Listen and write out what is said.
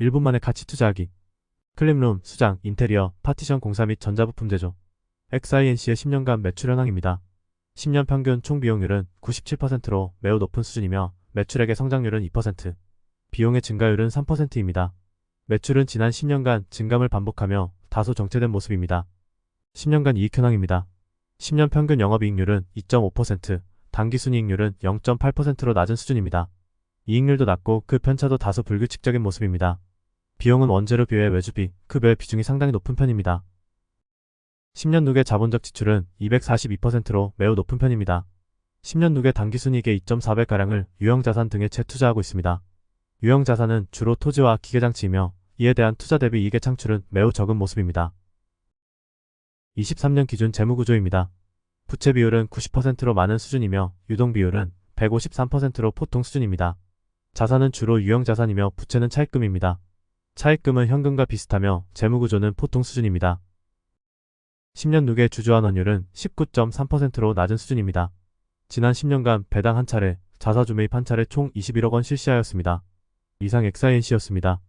1분 만에 가치 투자하기. 클립룸, 수장, 인테리어, 파티션 공사 및 전자부품 제조. XINC의 10년간 매출 현황입니다. 10년 평균 총 비용률은 97%로 매우 높은 수준이며 매출액의 성장률은 2%, 비용의 증가율은 3%입니다. 매출은 지난 10년간 증감을 반복하며 다소 정체된 모습입니다. 10년간 이익 현황입니다. 10년 평균 영업이익률은 2.5%, 당기순이익률은 0.8%로 낮은 수준입니다. 이익률도 낮고 그 편차도 다소 불규칙적인 모습입니다. 비용은 원재료 비회 외주비, 급여의 비중이 상당히 높은 편입니다. 10년 누계 자본적 지출은 242%로 매우 높은 편입니다. 10년 누계 당기순이익의 2.4배가량을 유형자산 등에 재투자하고 있습니다. 유형자산은 주로 토지와 기계장치이며 이에 대한 투자 대비 이익의 창출은 매우 적은 모습입니다. 23년 기준 재무구조입니다. 부채 비율은 90%로 많은 수준이며 유동 비율은 153%로 보통 수준입니다. 자산은 주로 유형자산이며 부채는 차입금입니다. 차입금은 현금과 비슷하며 재무구조는 보통 수준입니다. 10년 누계 주주환 원율은 19.3%로 낮은 수준입니다. 지난 10년간 배당 한 차례, 자사주 매입 한 차례 총 21억 원 실시하였습니다. 이상 엑사이엔씨였습니다.